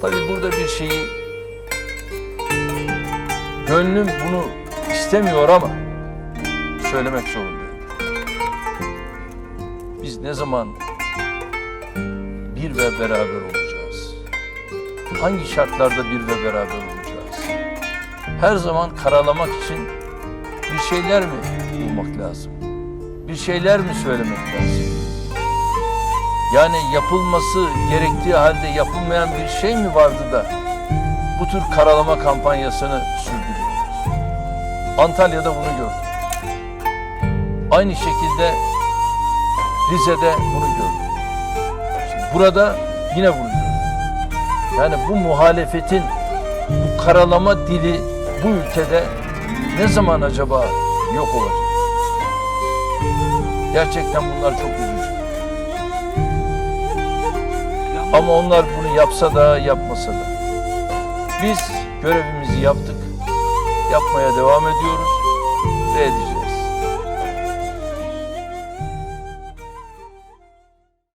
Tabii burada bir şeyi gönlüm bunu istemiyor ama söylemek zorundayım. Biz ne zaman bir ve beraber olacağız? Hangi şartlarda bir ve beraber olacağız? Her zaman karalamak için bir şeyler mi bulmak lazım? Bir şeyler mi söylemek lazım? Yani yapılması gerektiği halde yapılmayan bir şey mi vardı da bu tür karalama kampanyasını sürdürüyoruz? Antalya'da bunu gördüm. Aynı şekilde Rize'de bunu gördüm. Şimdi burada yine bunu gördüm. Yani bu muhalefetin bu karalama dili bu ülkede ne zaman acaba yok olacak? Gerçekten bunlar çok üzücü. Ama onlar bunu yapsa da yapmasa da. Biz görevimizi yaptık. Yapmaya devam ediyoruz ve edeceğiz.